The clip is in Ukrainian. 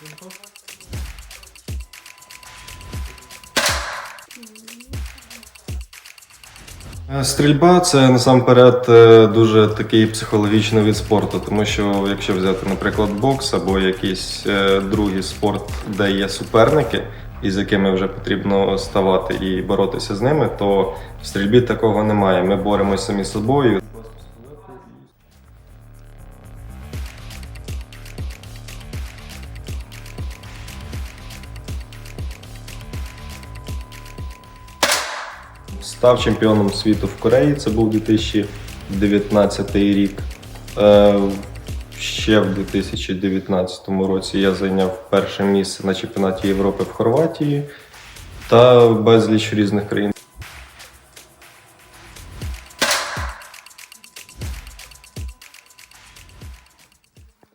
Тихенько. Стрільба це насамперед е, дуже такий психологічний від спорту, тому що якщо взяти, наприклад, бокс або якийсь е, другий спорт, де є суперники, із якими вже потрібно ставати і боротися з ними, то в стрільбі такого немає. Ми боремося самі з собою. Став чемпіоном світу в Кореї, це був 2019 рік. Е, Ще в 2019 році я зайняв перше місце на чемпіонаті Європи в Хорватії та безліч різних країн.